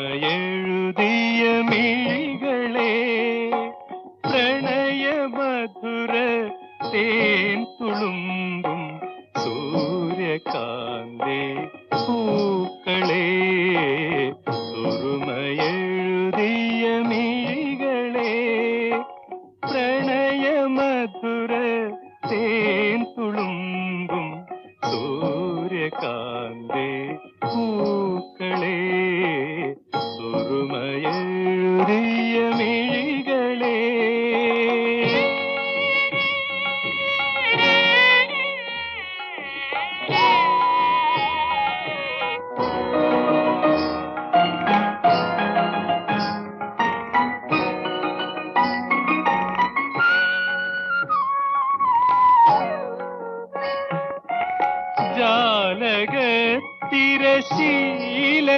സുറുമയെഴുതിയ മിഴികളെ പ്രണയ മധുര തേൻ തുളുമ്പും സൂര്യകാന്തേ പൂക്കളെ സുറുമയെഴുതിയ മിഴികളെ പ്രണയ മധുര തേൻ തുളുമ്പും സൂര്യകാന്തേ ചെറിയ മിഴികളെ ജാലക തിരശീല